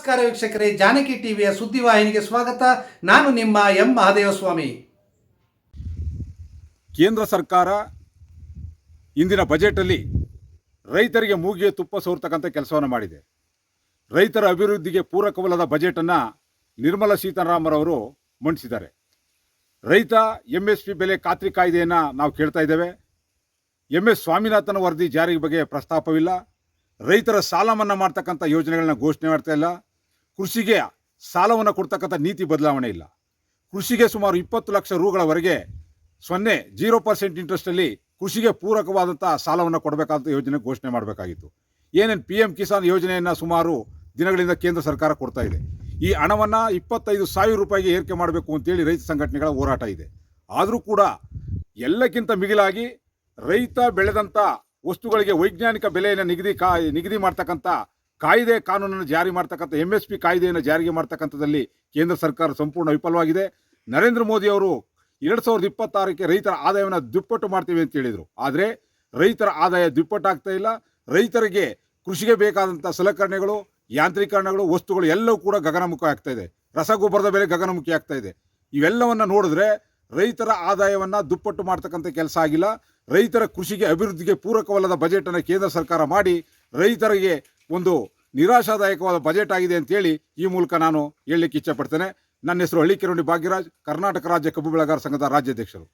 ವೀಕ್ಷಕರೇ, ಜಾನಕಿ ಟಿವಿಯ ಸುದ್ದಿವಾಹಿನಿಗೆ ಸ್ವಾಗತ. ನಾನು ನಿಮ್ಮ ಎಂ. ಮಹಾದೇವಸ್ವಾಮಿ. ಕೇಂದ್ರ ಸರ್ಕಾರ ಇಂದಿನ ಬಜೆಟಲ್ಲಿ ರೈತರಿಗೆ ಮೂಗಿಗೆ ತುಪ್ಪ ಸೋರ್ತಕ್ಕಂಥ ಕೆಲಸವನ್ನು ಮಾಡಿದೆ. ರೈತರ ಅಭಿವೃದ್ಧಿಗೆ ಪೂರಕವಲ್ಲದ ಬಜೆಟನ್ನು ನಿರ್ಮಲಾ ಸೀತಾರಾಮರವರು ಮಂಡಿಸಿದ್ದಾರೆ. ರೈತ ಎಂ ಎಸ್ ಪಿ ಬೆಲೆ ಖಾತ್ರಿ ಕಾಯ್ದೆಯನ್ನು ನಾವು ಕೇಳ್ತಾ ಇದ್ದೇವೆ. ಎಂ ಎಸ್ ಸ್ವಾಮಿನಾಥನ್ ವರದಿ ಜಾರಿ ಬಗ್ಗೆ ಪ್ರಸ್ತಾಪವಿಲ್ಲ. ರೈತರ ಸಾಲ ಮನ್ನಾ ಮಾಡ್ತಕ್ಕಂಥ ಯೋಜನೆಗಳನ್ನ ಘೋಷಣೆ ಮಾಡ್ತಾ ಇಲ್ಲ. ಕೃಷಿಗೆ ಸಾಲವನ್ನು ಕೊಡ್ತಕ್ಕಂಥ ನೀತಿ ಬದಲಾವಣೆ ಇಲ್ಲ. ಕೃಷಿಗೆ ಸುಮಾರು ಇಪ್ಪತ್ತು ಲಕ್ಷ ರೂಗಳವರೆಗೆ ಸೊನ್ನೆ ಜೀರೋ ಪರ್ಸೆಂಟ್ ಇಂಟ್ರೆಸ್ಟಲ್ಲಿ ಕೃಷಿಗೆ ಪೂರಕವಾದಂಥ ಸಾಲವನ್ನು ಕೊಡಬೇಕಾದಂಥ ಯೋಜನೆ ಘೋಷಣೆ ಮಾಡಬೇಕಾಗಿತ್ತು. ಏನೇನು ಪಿ ಎಂ ಕಿಸಾನ್ ಯೋಜನೆಯನ್ನು ಸುಮಾರು ದಿನಗಳಿಂದ ಕೇಂದ್ರ ಸರ್ಕಾರ ಕೊಡ್ತಾ ಇದೆ. ಈ ಹಣವನ್ನು ಇಪ್ಪತ್ತೈದು ಸಾವಿರ ರೂಪಾಯಿಗೆ ಏರಿಕೆ ಮಾಡಬೇಕು ಅಂತೇಳಿ ರೈತ ಸಂಘಟನೆಗಳ ಹೋರಾಟ ಇದೆ. ಆದರೂ ಕೂಡ ಎಲ್ಲಕ್ಕಿಂತ ಮಿಗಿಲಾಗಿ ರೈತ ಬೆಳೆದಂಥ ವಸ್ತುಗಳಿಗೆ ವೈಜ್ಞಾನಿಕ ಬೆಲೆಯನ್ನು ನಿಗದಿ ಕಾ, ನಿಗದಿ ಮಾಡ್ತಕ್ಕಂಥ ಕಾಯ್ದೆ ಕಾನೂನನ್ನು ಜಾರಿ ಮಾಡ್ತಕ್ಕಂಥ ಎಂ ಎಸ್ ಪಿ ಕಾಯ್ದೆಯನ್ನು ಜಾರಿಗೆ ಮಾಡ್ತಕ್ಕಂಥದ್ದಲ್ಲಿ ಕೇಂದ್ರ ಸರ್ಕಾರ ಸಂಪೂರ್ಣ ವಿಫಲವಾಗಿದೆ. ನರೇಂದ್ರ ಮೋದಿ ಅವರು ಎರಡು ಸಾವಿರದ ಇಪ್ಪತ್ತಾರಕ್ಕೆ ರೈತರ ಆದಾಯವನ್ನು ದುಪ್ಪಟ್ಟು ಮಾಡ್ತೀವಿ ಅಂತ ಹೇಳಿದರು. ಆದರೆ ರೈತರ ಆದಾಯ ದುಪ್ಪಟ್ಟಾಗ್ತಾ ಇಲ್ಲ. ರೈತರಿಗೆ ಕೃಷಿಗೆ ಬೇಕಾದಂಥ ಸಲಕರಣೆಗಳು, ಯಾಂತ್ರೀಕರಣಗಳು, ವಸ್ತುಗಳು ಎಲ್ಲವೂ ಕೂಡ ಗಗನಮುಖ ಆಗ್ತಾ ಇದೆ. ರಸಗೊಬ್ಬರದ ಬೆಲೆ ಗಗನಮುಖಿ ಆಗ್ತಾ ಇದೆ. ಇವೆಲ್ಲವನ್ನು ನೋಡಿದ್ರೆ ರೈತರ ಆದಾಯವನ್ನು ದುಪ್ಪಟ್ಟು ಮಾಡ್ತಕ್ಕಂಥ ಕೆಲಸ ಆಗಿಲ್ಲ. ರೈತರ ಕೃಷಿಗೆ ಅಭಿವೃದ್ಧಿಗೆ ಪೂರಕವಲ್ಲದ ಬಜೆಟನ್ನು ಕೇಂದ್ರ ಸರ್ಕಾರ ಮಾಡಿ ರೈತರಿಗೆ ಒಂದು ನಿರಾಶಾದಾಯಕವಾದ ಬಜೆಟ್ ಆಗಿದೆ ಅಂತೇಳಿ ಈ ಮೂಲಕ ನಾನು ಹೇಳಲಿಕ್ಕೆ ಇಚ್ಛೆಪಡ್ತೇನೆ. ನನ್ನ ಹೆಸರು ಹಳ್ಳಿ ಕಿರಣಿ ಭಾಗ್ಯರಾಜ್, ಕರ್ನಾಟಕ ರಾಜ್ಯ ಕಬ್ಬು ಬೆಳೆಗಾರ ಸಂಘದ ರಾಜ್ಯಾಧ್ಯಕ್ಷರು.